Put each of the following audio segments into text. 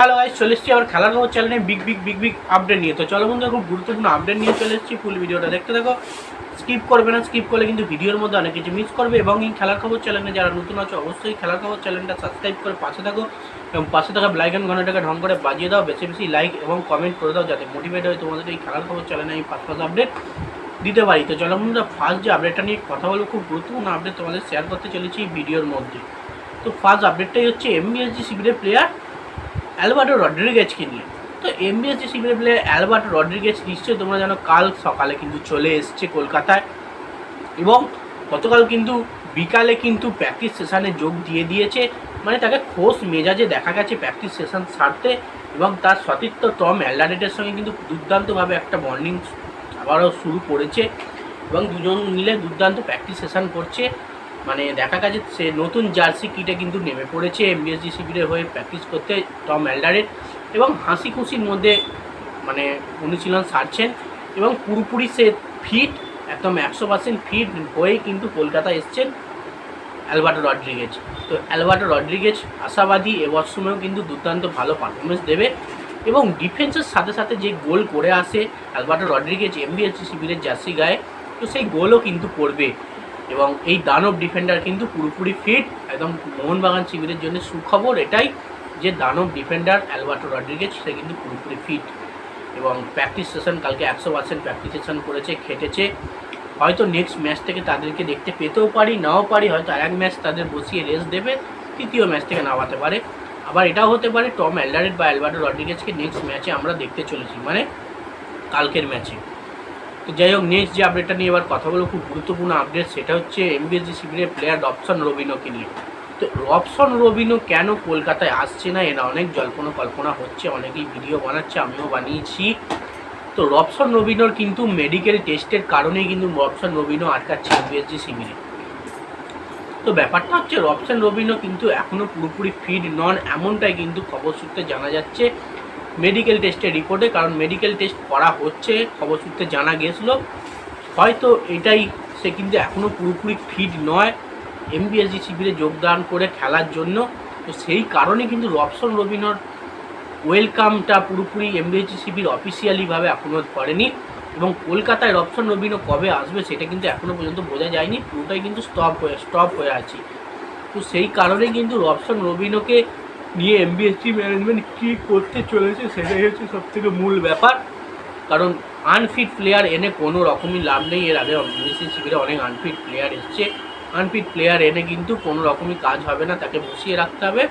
Hello guys চলে এসেছি আবার খেলার খবর চ্যানেলে big big big big update নিয়ে। তো চলো বন্ধুরা, খুব গুরুত্বপূর্ণ আপডেট নিয়ে চলে এসেছি ফুল ভিডিওটা। দেখতে দেখো স্কিপ করবে না স্কিপ করলে কিন্তু ভিডিওর মধ্যে অনেক কিছু মিস করবে এবং এই খেলার খবর চ্যানেলে যারা নতুন আছে, অবশ্যই খেলার খবর চ্যানেলটা সাবস্ক্রাইব করে পাশে থাকো এবং পাশে থাকা ব্লাইকন ঘন্টাটাকে ঢং করে বাজিয়ে দাও, বেশি বেশি লাইক এবং কমেন্ট করে দাও যাতে মোটিভেট হয় তোমাদের এই খেলার খবর চ্যানেলে আমি পাঁচ পাঁচ আপডেট দিতে পারি। তো চলো বন্ধুরা ফার্স্ট যে আপডেটটা নিয়ে কথা বলব, খুব গুরুত্বপূর্ণ আপডেট তোমাদের শেয়ার করতে চলেছি এই ভিডিওর মধ্যে। তো ফার্স্ট আপডেটটাই হচ্ছে এমবিএসজি শিবিরের প্লেয়ার অ্যালবার্টো রড্রিগেজকে নিয়ে। তো এমবিএসজি শিবিরের প্লেয়ার অ্যালবার্টো রড্রিগেজ নিশ্চয়ই তোমরা জানো, কাল সকালে কিন্তু চলে এসছে কলকাতায় এবং গতকাল কিন্তু বিকালে কিন্তু প্র্যাকটিস সেশানে যোগ দিয়ে দিয়েছে। মানে তাকে খোশ মেজাজে দেখা গেছে প্র্যাকটিস সেশন সারতে এবং তার সতীর্থ টম অ্যালডারেটের সঙ্গে কিন্তু দুর্দান্তভাবে একটা বন্ডিং আবারও শুরু করেছে এবং দুজন মিলে দুর্দান্ত প্র্যাকটিস সেশন করছে। মানে দেখা গেছে সে নতুন জার্সি কিটে কিন্তু নেমে পড়েছে এমবিএসজি শিবিরের হয়ে প্র্যাকটিস করতে টম অ্যালডারেট এবং হাসি খুশির মধ্যে মানে অনুশীলন সারছেন এবং পুরোপুরি সে ফিট একদম একশো পার্সেন্ট ফিট হয়ে কিন্তু কলকাতা এসছেন অ্যালবার্টো রড্রিগেজ। তো অ্যালবার্টো রড্রিগেজ আশাবাদী এবছরমেও কিন্তু দুর্দান্ত ভালো পারফরমেন্স দেবে এবং ডিফেন্সের সাথে সাথে যে গোল করে আসে Alberto Rodriguez M B S G শিবিরের জার্সি গায়ে, তো সেই গোলও কিন্তু করবে। এবং এই দানব ডিফেন্ডার কিন্তু পুরোপুরি ফিট একদম মোহনবাগান শিবিরের জন্য সুখবর এটাই যে দানব ডিফেন্ডার অ্যালবার্টো রড্রিগেজ, সে কিন্তু পুরোপুরি ফিট এবং প্র্যাকটিস সেশন কালকে একশো পার্সেন্ট প্র্যাকটিস সেশন করেছে, খেটেছে। হয়তো নেক্সট ম্যাচ থেকে তাদেরকে দেখতে পেতেও পারি, নাও পারি, হয়তো আর এক ম্যাচ তাদের বসিয়ে রেস্ট দেবে, তৃতীয় ম্যাচ থেকে নামাতে পারে। আবার এটাও হতে পারে, টম অ্যালডারেট বা অ্যালবার্টো রড্রিগেজকে নেক্সট ম্যাচে আমরা দেখতে চলেছি মানে কালকের ম্যাচে তো যাই হোক নেক্সট যে আপডেটটা নিয়ে এবার কথা বলব, খুব গুরুত্বপূর্ণ আপডেট সেটা হচ্ছে এমবিএসজি শিবিরের প্লেয়ার রবসন রবিনোকে নিয়ে। তো রবসন রবিনো কেন কলকাতায় আসছে না? এরা অনেক জল্পনা কল্পনা হচ্ছে, অনেকেই ভিডিও বানাচ্ছে, আমিও বানিয়েছি। তো রবসন রবিনোর কিন্তু মেডিকেল টেস্টের কারণেই কিন্তু রবসন রবিনো আটকাচ্ছে এমবিএসজি শিবিরে তো ব্যাপারটা হচ্ছে, রবসন রবিনো কিন্তু এখনও পুরোপুরি ফিট নন, এমনটাই কিন্তু খবর সূত্রে জানা যাচ্ছে। মেডিকেল টেস্টের রিপোর্টে কারণ মেডিকেল টেস্ট করা হচ্ছে, খবর সূত্রে জানা গেছিল হয়তো এটাই, সে কিন্তু এখনও পুরোপুরি ফিট নয়। এমবিএসজি শিবিরে যোগদান করে খেলার জন্য। তো সেই কারণে কিন্তু রবসন রবিনর ওয়েলকামটা পুরোপুরি এমবিএসজি শিবির অফিসিয়ালিভাবে এখনও করেনি এবং কলকাতায় রবসন রবিনো কবে আসবে সেটা কিন্তু এখনও পর্যন্ত বোঝা যায়নি। পুরোটাই কিন্তু স্টপ হয়ে স্টপ হয়ে আছে। তো সেই কারণে কিন্তু রবসন রবিনোকে নিয়ে এমবিএসজি ম্যানেজমেন্ট কী করতে চলেছে সেটাই হচ্ছে সবথেকে মূল ব্যাপার। কারণ আনফিট প্লেয়ার এনে কোনো রকমই লাভ নেই। এর আগে এমবিএসজি শিবিরে অনেক আনফিট প্লেয়ার এসছে। আনফিট প্লেয়ার এনে কিন্তু কোনো রকমই কাজ হবে না। তাকে বসিয়ে রাখতে হবে।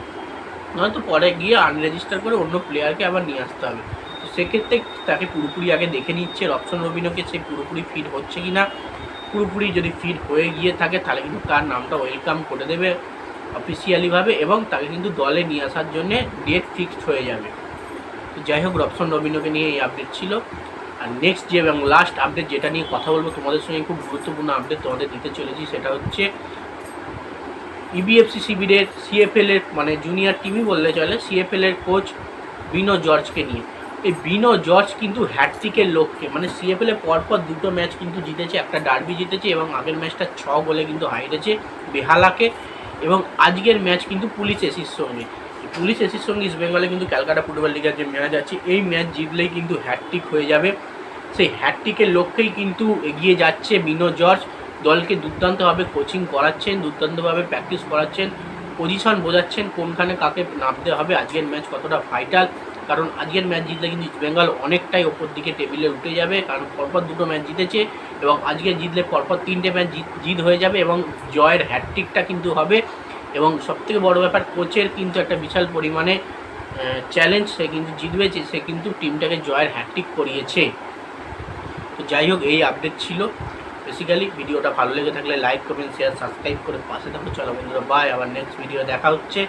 নয়তো পরে গিয়ে আনরেজিস্টার করে অন্য প্লেয়ারকে আবার নিয়ে আসতে হবে। তো সেক্ষেত্রে তাকে পুরোপুরি আগে দেখে নিচ্ছে। রবসন রবিনোকে সে পুরোপুরি ফিট হচ্ছে কি না পুরোপুরি যদি ফিট হয়ে গিয়ে থাকে, তাহলে কিন্তু তার নামটা ওয়েলকাম করে দেবে। অফিসিয়ালিভাবে এবং তাকে কিন্তু দলে নিয়ে আসার জন্যে ডেট ফিক্সড হয়ে যাবে। তো যাই হোক, রবসন রবিনোকে নিয়ে এই আপডেট ছিল। আর নেক্সট যে এবং লাস্ট আপডেট যেটা নিয়ে কথা বলব, তোমাদের সঙ্গে খুব গুরুত্বপূর্ণ আপডেট তোমাদের দিতে চলেছি, সেটা হচ্ছে ইবিএফসি শিবিরের সিএফএল এর মানে জুনিয়র টিমই বললে চলে সিএফএল এর কোচ বিনো জর্জকে নিয়ে। এই বিনো জর্জ কিন্তু হ্যাটট্রিকের লক্ষ্যে মানে সিএফএল এ পরপর দুটো ম্যাচ কিন্তু জিতেছে, একটা ডার্বি জিতেছে এবং আগের ম্যাচটা ছ গোলে কিন্তু হারিয়েছে বেহালাকে। এবং আজকের ম্যাচ কিন্তু পুলিশ এসির সঙ্গে। পুলিশ এসির সঙ্গে ইস্ট বেঙ্গলে কিন্তু ক্যালকাটা ফুটবল লিগের যে ম্যাচ আছে, এই ম্যাচ জিতলেই কিন্তু হ্যাটট্রিক হয়ে যাবে। সেই হ্যাটট্রিকের লক্ষ্যেই কিন্তু এগিয়ে যাচ্ছে বিনো জর্জ। দলকে দুর্দান্তভাবে কোচিং করাচ্ছেন, দুর্দান্তভাবে প্র্যাকটিস করাচ্ছেন পজিশন বোঝাচ্ছেন কোনখানে কাকে নামতে হবে, আজকের ম্যাচ কতটা ভাইটাল কারণ আজকের ম্যাচ জিতলে কিন্তু ইস্ট বেঙ্গল অনেকটাই ওপর দিকে টেবিলে উঠে যাবে, কারণ পরপর দুটো ম্যাচ জিতেছে এবং আজকে জিতলে পরপর তিনটে ম্যাচ জিত হয়ে যাবে এবং জয়ের হ্যাটট্রিকটা কিন্তু হবে এবং সবথেকে বড় ব্যাপার কোচের কিন্তু একটা বিশাল পরিমাণে চ্যালেঞ্জ সে কিন্তু জিতবে সে কিন্তু টিমটাকে জয়ের হ্যাটট্রিক করিয়েছে। তো যাই হোক, এই আপডেট ছিল। বেসিক্যালি ভিডিওটা ভালো লেগে থাকলে লাইক কমেন্ট শেয়ার সাবস্ক্রাইব করে পাশে থাকো। চলো বন্ধুরা বাই আবার নেক্সট ভিডিও দেখা হচ্ছে।